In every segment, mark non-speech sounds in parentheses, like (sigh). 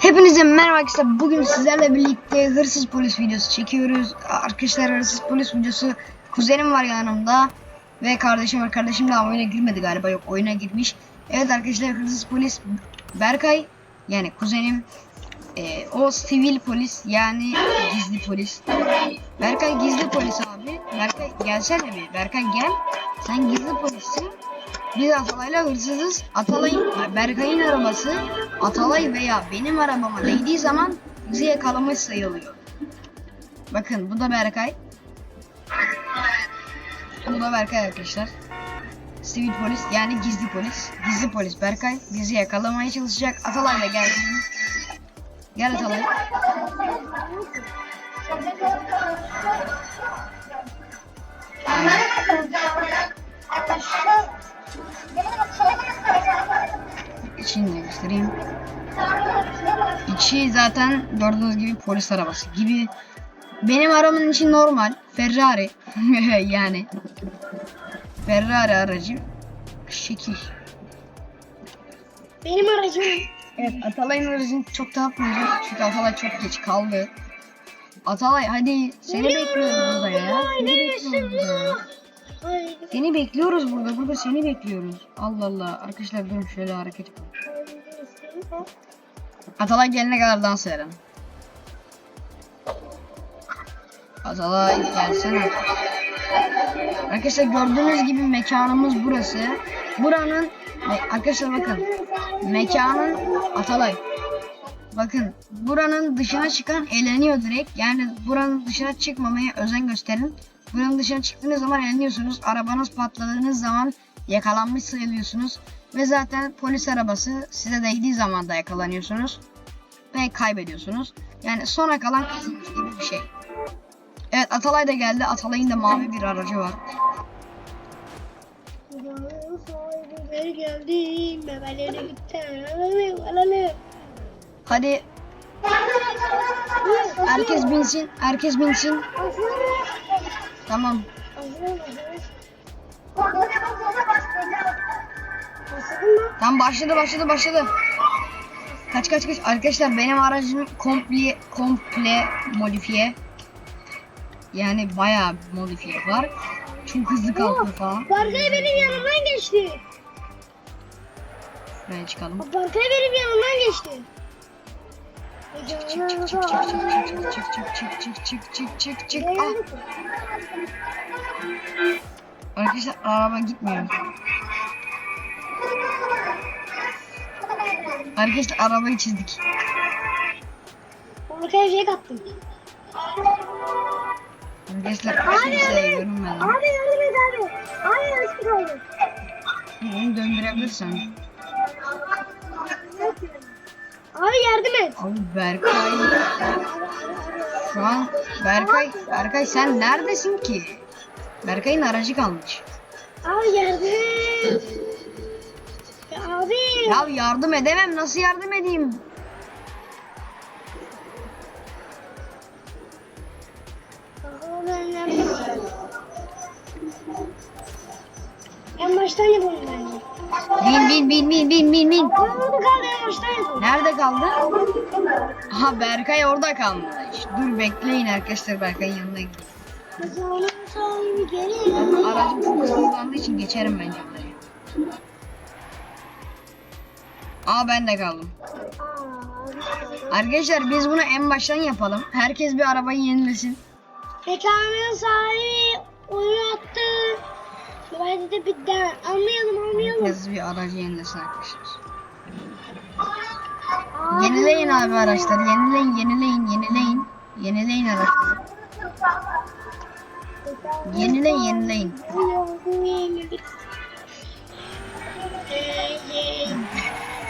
Hepinize merhaba arkadaşlar. Bugün sizlerle birlikte hırsız polis videosu çekiyoruz. Arkadaşlar hırsız polis videosu kuzenim var yanımda ve kardeşim var. Kardeşim daha oyuna girmedi galiba. Yok oyuna girmiş. Evet arkadaşlar hırsız polis Berkay yani kuzenim e, o sivil polis yani gizli polis. Berkay gizli polis abi. Berkay gelsene bir. Berkay gel. Sen gizli polissin. Biz Atalay'la hırsızız. Atalay'ın, Berkay'ın arabası Atalay veya benim arabama değdiği zaman bizi yakalamış sayılıyor. Bakın bu da Berkay. Bu da Berkay arkadaşlar. Sivil polis yani gizli polis. Gizli polis Berkay bizi yakalamaya çalışacak. Atalay da gelsin. Gel Atalay. İçini de göstereyim. İçi zaten gördüğünüz gibi polis arabası gibi. Benim arabamın içi normal. Ferrari. (laughs) yani. Ferrari aracı. Şekil. Benim aracım. Evet Atalay'ın aracını çok takmayacağım. Çünkü Atalay çok geç kaldı. Atalay hadi seni bekliyoruz burada ya. Seni bekliyoruz burada. Seni bekliyoruz burada. Burada seni bekliyoruz. Allah Allah. Arkadaşlar durun şöyle hareket. Atalay gelene kadar dans edelim. Atalay gelsene. Arkadaşlar gördüğünüz gibi mekanımız burası. Buranın arkadaşlar bakın. Mekanın Atalay. Bakın buranın dışına çıkan eleniyor direkt. Yani buranın dışına çıkmamaya özen gösterin. Buranın dışına çıktığınız zaman eleniyorsunuz. Arabanız patladığınız zaman yakalanmış sayılıyorsunuz. Ve zaten polis arabası size değdiği zaman da yakalanıyorsunuz. Ve kaybediyorsunuz. Yani sona kalan kazanmış gibi bir şey. Evet Atalay da geldi. Atalay'ın da mavi bir aracı var. Hadi herkes binsin. Herkes binsin. Tamam. Tam başladı başladı başladı. Kaç kaç kaç. Arkadaşlar benim aracım komple komple modifiye. Yani bayağı modifiye var. Çok hızlı kalkıyor falan. Berkay benim yanımdan geçti. Buraya çıkalım. Berkay benim yanımdan geçti. Çık çık çık çık çık çık çık çık çık çık çık çık çık Ah. Arkadaşlar araba gitmiyor. Arkadaşlar arabayı çizdik. Berkay'a şey kattım. Arkadaşlar kimseye görünmeden. Abi yardım et abi. Abi yanlış kaldı. Bunu döndürebilirsen. Abi yardım et. Abi Berkay. Şu an Berkay, Berkay sen neredesin ki? Berkay'ın aracı kalmış. Abi yardım et. Ya abi. Ya yardım edemem. Nasıl yardım edeyim? Ben. En baştan yapalım bence. Bin bin bin bin bin bin bin. Nerede kaldı? Aha Berkay orada kalmış. Dur bekleyin arkadaşlar Berkay'ın yanına gideyim. Aracım çok hızlandığı için geçerim bence burayı. Aa ben de kaldım. Arkadaşlar biz bunu en baştan yapalım. Herkes bir arabayı yenilesin. Mekanın sahibi oyun attı. Ben de bir de anlayalım anlayalım. Herkes bir aracı yenilesin arkadaşlar. Yenileyin abi araçları. Yenileyin, yenileyin, yenileyin. Yenileyin araçları. Yenileyin, yenileyin.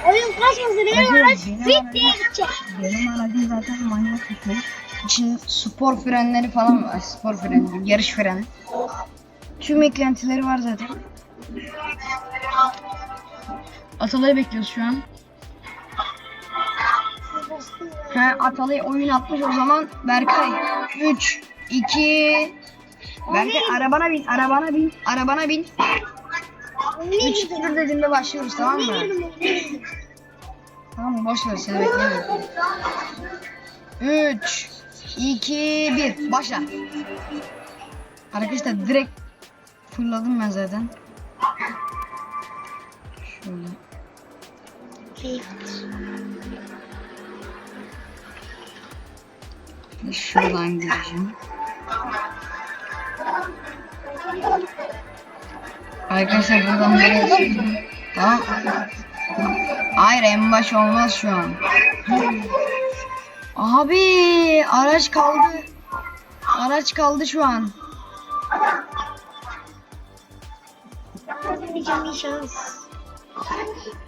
Oyun kasmasın benim araç diye gidecek. Benim aracım zaten manyak bir şey. İçin spor frenleri falan var. Spor freni, değil, yarış freni. Tüm eklentileri var zaten. Atalay'ı bekliyoruz şu an. He Atalay oyun atmış o zaman Berkay 3 2 Berkay arabana bin arabana bin arabana bin 3 2 1 dediğimde başlıyoruz tamam mı? Tamam boş ver seni beklemiyorum. 3 2 1 başla. Arkadaşlar direkt fırladım ben zaten. Şöyle. Şuradan gireceğim. Arkadaşlar buradan nereye çıkacağım? Tamam. Hayır en baş olmaz şu an. Abi araç kaldı. Araç kaldı şu an. Şans.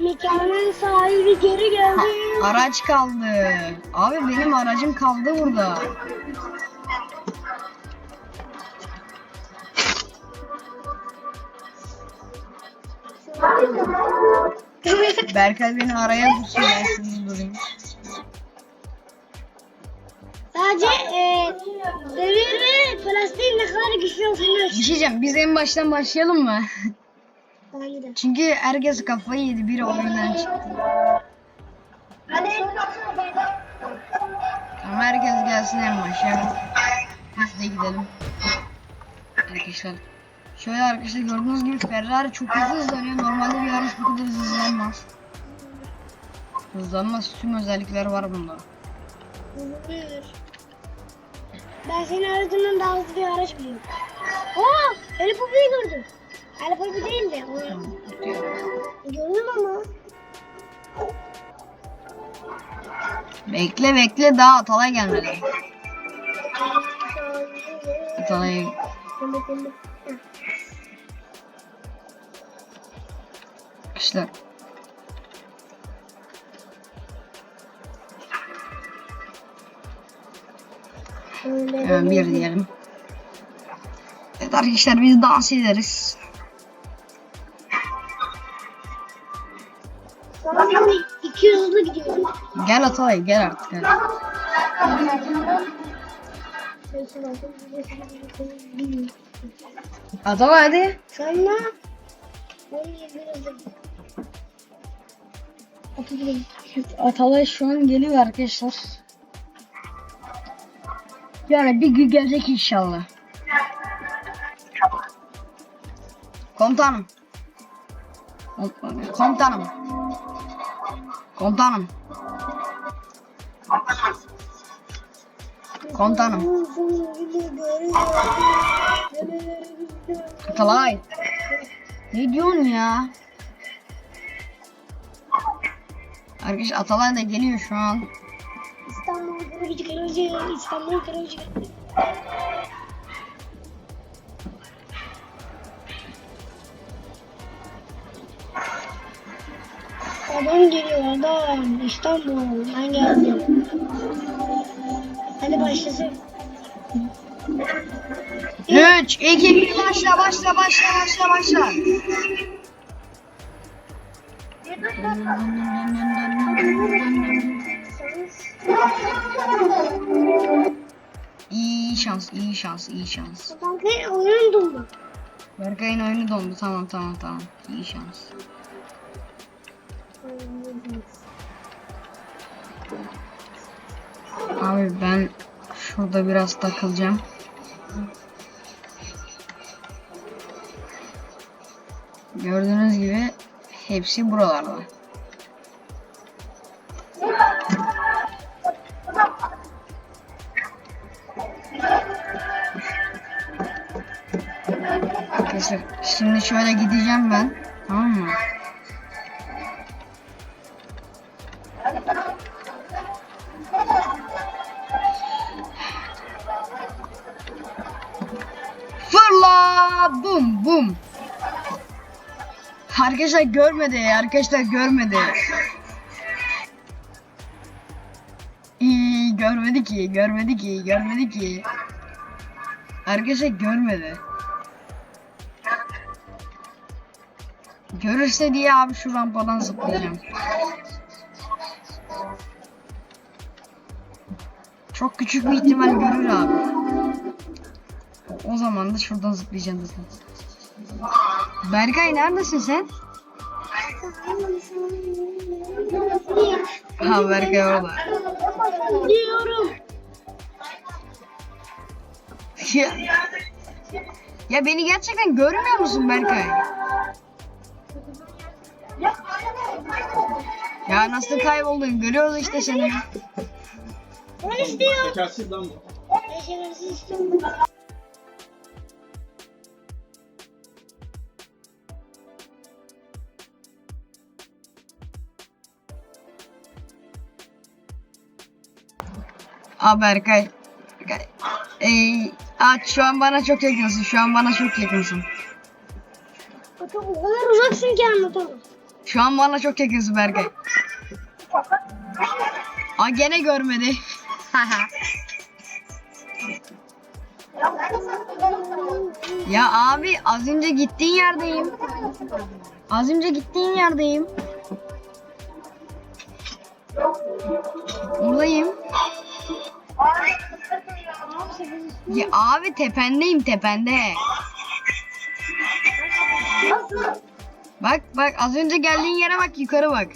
Mekanın sahibi geri geldi. Araç kaldı. Abi benim aracım kaldı burada. Berkay beni araya tutsun ben şurada durayım. Sadece e, demir ve plastiğin ne kadar güçlü olduğunu Bir şey diyeceğim biz en baştan başlayalım mı? De. Çünkü herkes kafayı yedi biri oyundan çıktı. Tamam herkes gelsin en başa. Biz de gidelim. Arkadaşlar. Şöyle arkadaşlar gördüğünüz gibi Ferrari çok hızlı hızlanıyor. Normalde bir araç bu kadar hızlanmaz. Hızlanmaz. Tüm özellikler var bunda. Olabilir. Ben senin aracından daha hızlı bir araç biliyorum. Aa! Helikopteri gördüm. Helikopter değil de. Gördüm ama. Bekle bekle daha Atalay gelmedi. Atalay arkadaşlar. Hemen bir diyelim. Evet arkadaşlar biz dans ederiz. Gel Atalay gel artık. Gel. Atalay hadi. Sonra 17 hızlı gidiyorum. Atalay şu an geliyor arkadaşlar. Yani bir gün gelecek inşallah. Komutanım. Kom- Komutanım. Komutanım. Komutanım. Atalay. Ne diyorsun ya? Arkadaş Atalay da geliyor şu an. İstanbul kırıcı kırıcı, İstanbul kırıcı. Adam geliyor adam. İstanbul. Ben geldim. Hadi başlasın. 3, 2, 1 başla başla başla başla başla. İyi şans, iyi şans, iyi şans. Kanka oyun dondu. Berkay'ın oyunu dondu. Tamam, tamam, tamam. İyi şans. Abi ben şurada biraz takılacağım. Gördüğünüz gibi hepsi buralarda. Şimdi şöyle gideceğim ben. Tamam mı? Fırla! Bum bum. Arkadaşlar görmedi. Arkadaşlar görmedi. İyi görmedi ki, görmedi ki, görmedi ki. Arkadaşlar görmedi. Görürse diye abi şu rampadan zıplayacağım. Çok küçük bir ihtimal görür abi. O zaman da şuradan zıplayacağım zaten. Berkay neredesin sen? Ha Berkay orada. Diyorum. Ya, ya beni gerçekten görmüyor musun Berkay? Ya nasıl kayboldun? Görüyoruz işte seni. Ben istiyorum. Şekersiz lan bu. Şekersiz Aa Berkay. Berkay. Ee, aç şu an bana çok yakınsın. Şu an bana çok yakınsın. O çok- o kadar uzaksın ki anlatamam. Şu an bana çok yakınsın Berkay. Aa gene görmedi. (laughs) ya abi az önce gittiğin yerdeyim. Az önce gittiğin yerdeyim. Buradayım. Ya abi tependeyim tepende. Bak bak az önce geldiğin yere bak yukarı bak.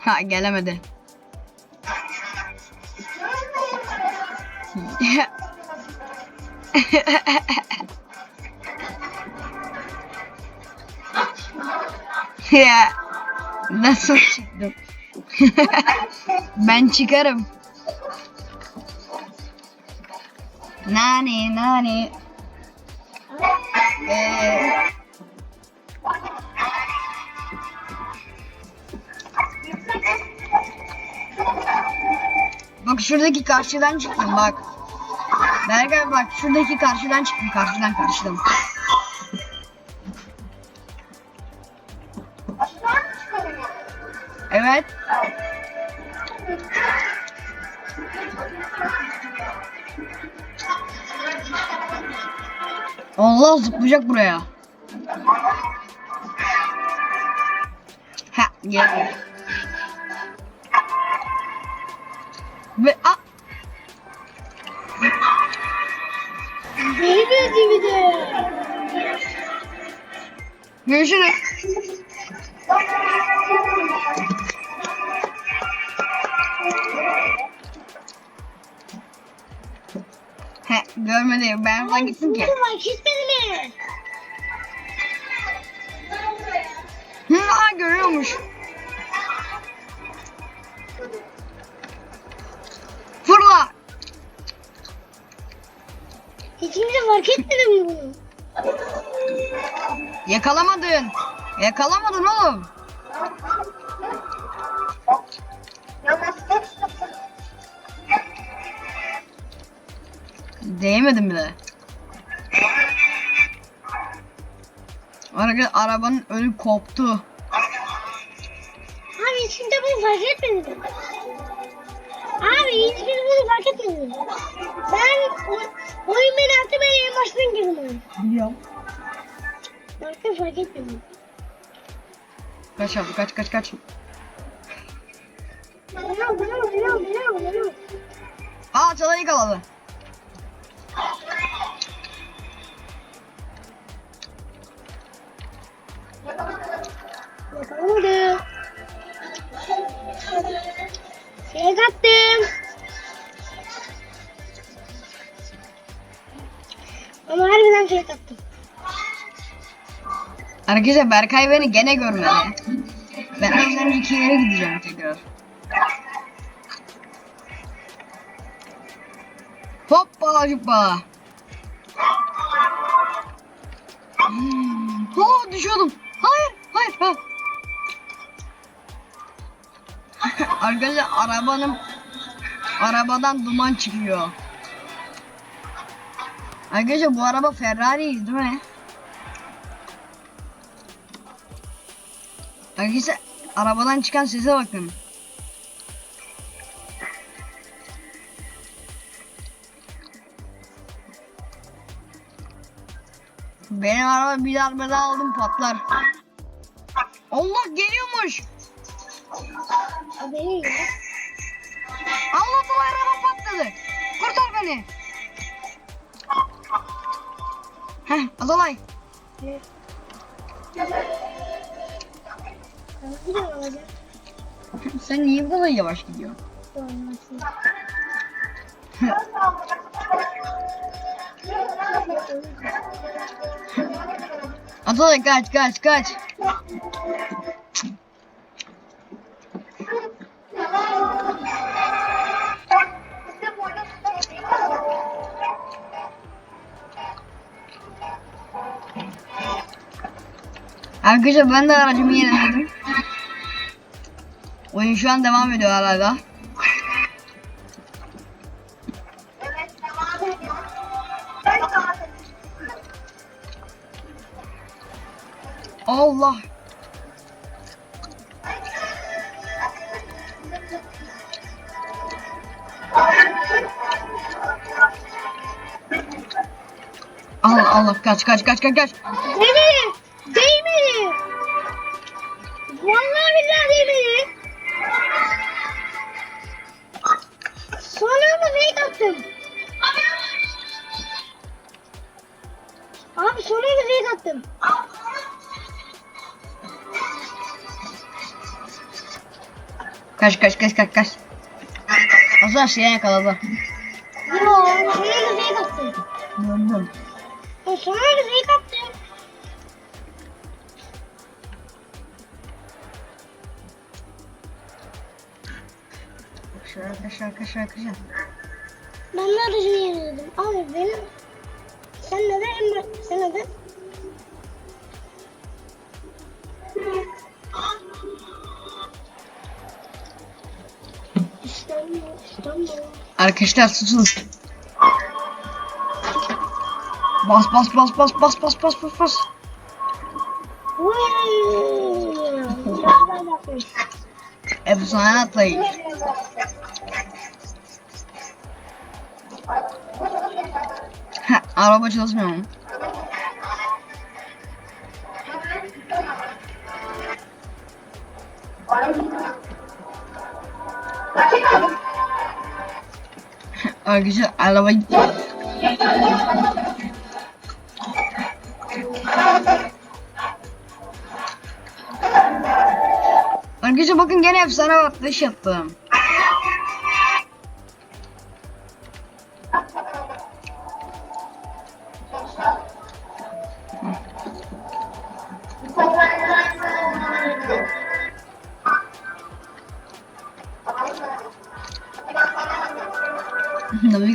Ha gelemedi. (laughs) ya nasıl çıktım? (laughs) ben çıkarım. Nani nani. Ee, bak şuradaki karşıdan çıktım bak. Berger bak şuradaki karşıdan çıktım karşıdan karşıdan. Evet. Allah zıplayacak buraya. Ha gel. Ve a Beni gözü bir de. görüşürüz. He görmedi ben sana gittim ki. Kesmedi mi? Hı, aa görüyormuş. Fırla. Hiç kimse fark etmedi mi bunu? Yakalamadın. Yakalamadın oğlum. Değmedim bile. Arada arabanın önü koptu. Abi hiç kimse bunu fark etmedi mi? Abi hiç kimse bunu fark etmedi mi? Ben o- oyun beni attı ben en baştan girdim. Biliyorum. Fark fark etmedi. Kaç abi kaç kaç kaç. Dönüyorum dönüyorum dönüyorum dönüyorum. Aa çalayı yakaladı. Yakalamadı. Şey attım. Ama harbiden şey attım. Arkadaşlar Berkay beni gene görmedi. Ben az önceki yere gideceğim tekrar. Hoppa hoppa. Arkadaşlar arabanın arabadan duman çıkıyor. Arkadaşlar bu araba Ferrari değil mi? Arkadaşlar arabadan çıkan sese bakın. Benim araba bir darbede aldım patlar. Allah geliyormuş. Haberi yok. Allah bu araba patladı. Kurtar beni. Heh Azalay. (laughs) Sen niye bu kadar yavaş gidiyorsun? (laughs) Atalay kaç kaç kaç. Arkadaşlar ben de aracımı yeniledim. Oyun şu an devam ediyor hala. Allah. Allah Allah kaç kaç kaç kaç kaç. Değmedi. Vallahi billahi değmedi. Sonra mı fake attım? Abi sonra mı fake attım? Kaç kaç kaç kaç kaç. Azar şey yakaladı. Yo, sonra mı fake attım? Döndüm. Sonra mı fake attım? Şarkı şarkı şarkı. Ben de aracımı yeniledim. Abi benim... Sen neden Emre? Sen neden? İstanbul, İstanbul. Arkadaşlar susun. Bas bas bas bas bas bas bas bas bas. Efsane atlayış. Araba çalışmıyor mu? (laughs) Arkadaşlar araba Arkadaşlar bakın gene efsane atlayış yaptım.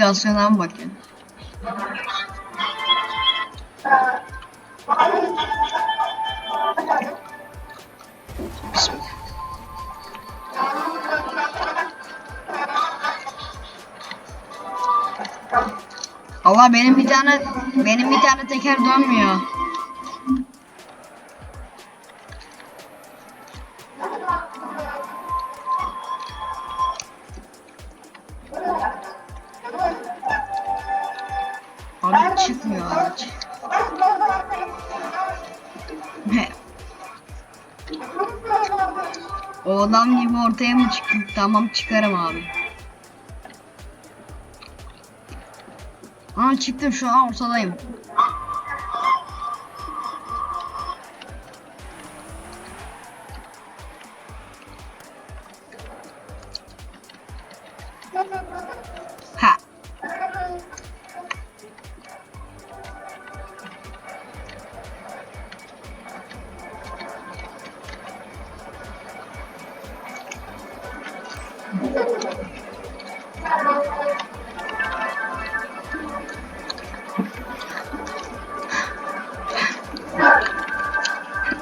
Navigasyona mı bakın? Bismillah. Allah benim bir tane benim bir tane teker dönmüyor. Çıkmıyor araç. o adam gibi ortaya mı çıktı? Tamam çıkarım abi. Aa çıktım şu an ortadayım.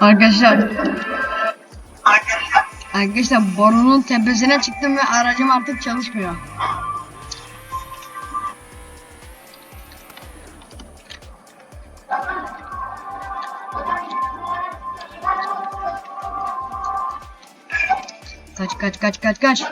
Arkadaşlar. Arkadaşlar borunun tepesine çıktım ve aracım artık çalışmıyor. Kaç kaç kaç kaç kaç.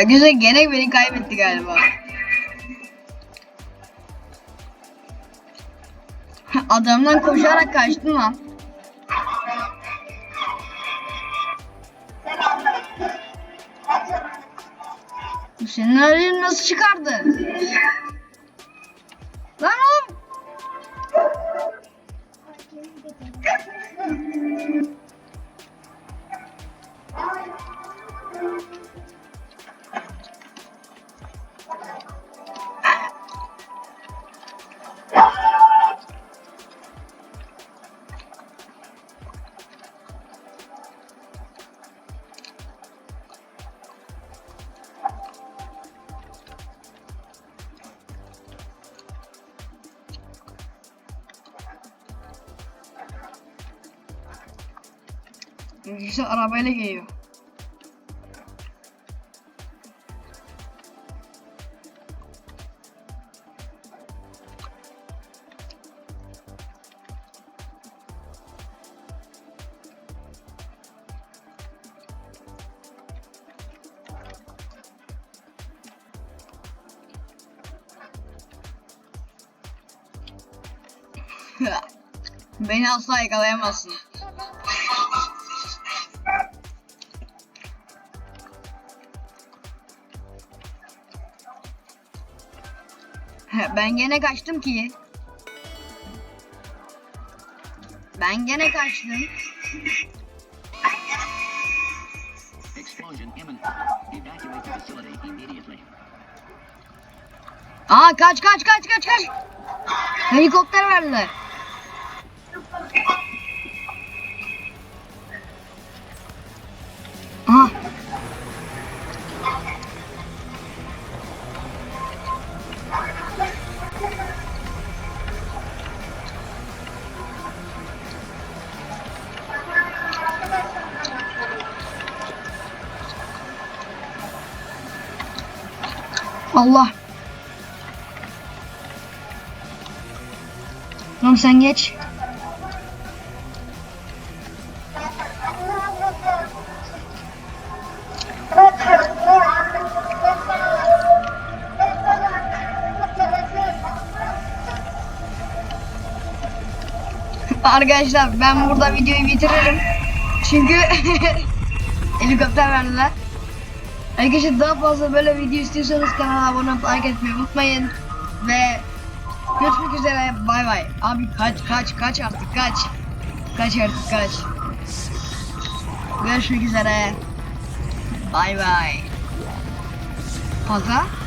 Arkadaşlar gene beni kaybetti galiba. (laughs) Adamdan koşarak kaçtım lan. Senin nasıl çıkardı? Arkadaşlar arabayla geliyor. (laughs) Beni asla yakalayamazsın. Ben gene kaçtım ki. Ben gene kaçtım. Aa kaç kaç kaç kaç kaç. Helikopter verdiler. Allah. Tamam sen geç. Arkadaşlar ben burada videoyu bitiririm. Çünkü (laughs) helikopter verdiler. Arkadaşlar daha fazla böyle video istiyorsanız kanala abone olup etmeyi unutmayın. Ve görüşmek üzere bay bay. Abi kaç kaç kaç artık kaç. Kaç artık kaç. Görüşmek üzere. Bay bay. Paka.